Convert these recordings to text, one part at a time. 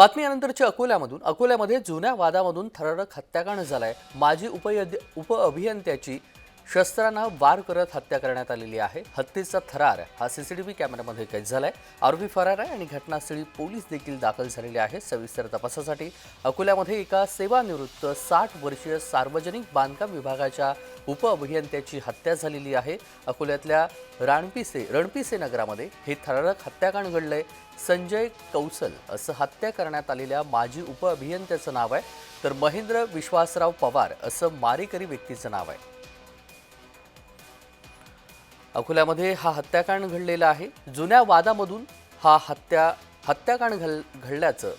बातमीनंतरच्या अकोल्यामधून. अकोल्यामध्ये जुन्या वादामधून थरारक हत्याकांड झालाय. माजी उपयद उप अभियंत्याची शस्त्रानं वार करत हत्या करण्यात आलेली आहे. हत्येचा थरार हा सीसीटीव्ही कॅमेऱ्यामध्ये कैद झालाय. आरोपी फरार आहे आणि घटनास्थळी पोलीस देखील दाखल झालेले आहेत सविस्तर तपासासाठी अकोल्यामध्ये एका सेवानिवृत्त साठ वर्षीय सार्वजनिक बांधकाम विभागाच्या उप अभियंत्याची हत्या झालेली आहे. अकोल्यातल्या राणपिसे रणपिसे नगरामध्ये हे थरारक हत्याकांड घडलंय. संजय कौसल असं हत्या करण्यात आलेल्या माजी उप अभियंत्याचं नाव आहे. तर महेंद्र विश्वासराव पवार असं मारेकरी व्यक्तीचं नाव आहे. अकोल्यामध्ये हा हत्याकांड घडलेला आहे. जुन्या वादामधून हा हत्या हत्याकांड घल घडल्याचं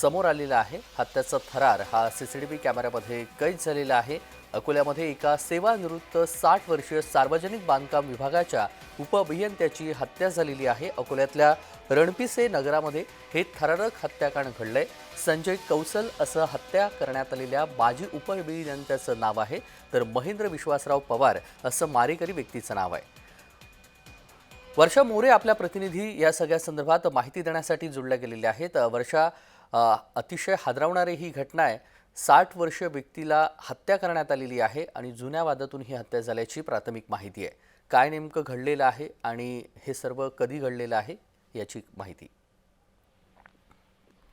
समोर आलेलं आहे. हत्याचा थरार हा सी सी टी व्ही कॅमेऱ्यामध्ये कैद झालेला आहे. अकोल्यामध्ये एका सेवानिवृत्त साठ वर्षीय सार्वजनिक बांधकाम विभागाच्या उपअभियंत्याची हत्या झालेली आहे. अकोल्यातल्या रणपिसे नगरामध्ये हे थरारक हत्याकांड घडलंय. संजय कौसल असं हत्या करण्यात आलेल्या माजी उपअभियंत्याचं नाव आहे. तर महेंद्र विश्वासराव पवार असं मारेकरी व्यक्तीचं नाव आहे. वर्षा मोरे आपल्या प्रतिनिधी या सगळ्या संदर्भात माहिती देण्यासाठी जोडल्या गेलेल्या आहेत. वर्षा अतिशय हादरवणारी ही घटना आहे. साठ वर्षीय व्यक्तीला हत्या करण्यात आलेली आहे आणि जुन्या वादातून ही हत्या झाल्याची प्राथमिक माहिती आहे. काय नेमकं घडलेलं आहे आणि हे सर्व कधी घडलेलं आहे याची माहिती.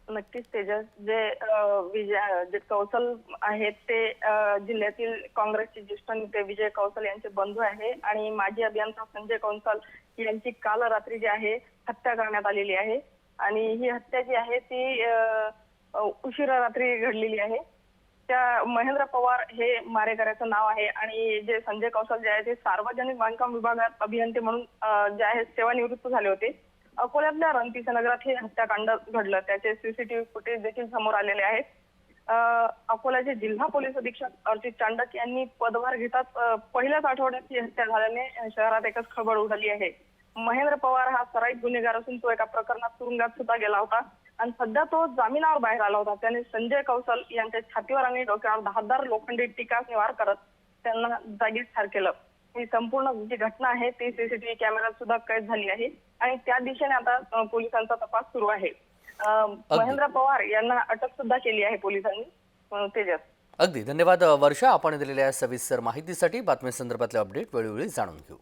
नक्कीच तेजस जे विजय जे कौशल आहेत ते जिल्ह्यातील काँग्रेसचे ज्येष्ठ नेते विजय कौशल यांचे बंधू आहे. आणि माजी अभियंता संजय कौशल यांची काल रात्री जी आहे हत्या करण्यात आलेली आहे. आणि ही हत्या जी आहे ती उशिरा रात्री घडलेली आहे. त्या महेंद्र पवार हे मारेकऱ्याचं नाव आहे. आणि जे संजय कौशल जे आहे ते सार्वजनिक बांधकाम विभागात अभियंते म्हणून जे आहे सेवानिवृत्त झाले होते. अकोल्यातल्या रणपिसा नगरात हे हत्याकांड घडलं. त्याचे सीसीटीव्ही फुटेज देखील समोर आलेले आहेत. अं, अकोल्याचे जिल्हा पोलीस अधीक्षक अर्जित चांडक यांनी पदभार घेताच पहिल्याच आठवड्यात ही हत्या झाल्याने शहरात एकच खळबळ उडाली आहे. महेंद्र पवार हा सराईत गुन्हेगार असून तो एका प्रकरणात तुरुंगात सुद्धा गेला होता. आणि सध्या तो जामिनावर बाहेर आला होता. त्याने संजय कौशल यांच्या छातीवर आणि डोक्यावर दहादार लोखंडी टीका निवार करत त्यांना जागीच ठार केलं. ही संपूर्ण जी घटना आहे ती सीसीटीव्ही कॅमेऱ्यात सुद्धा कैद झाली आहे. आणि त्या दिशेने आता पोलिसांचा तपास सुरू आहे. महेंद्र पवार यांना अटक सुद्धा केली आहे पोलिसांनी. तेजस. अगदी. धन्यवाद वर्षा. आपण दिलेल्या सविस्तर माहितीसाठी बातम्यांसंदर्भातले अपडेट वेळोवेळी जाणून घेऊ.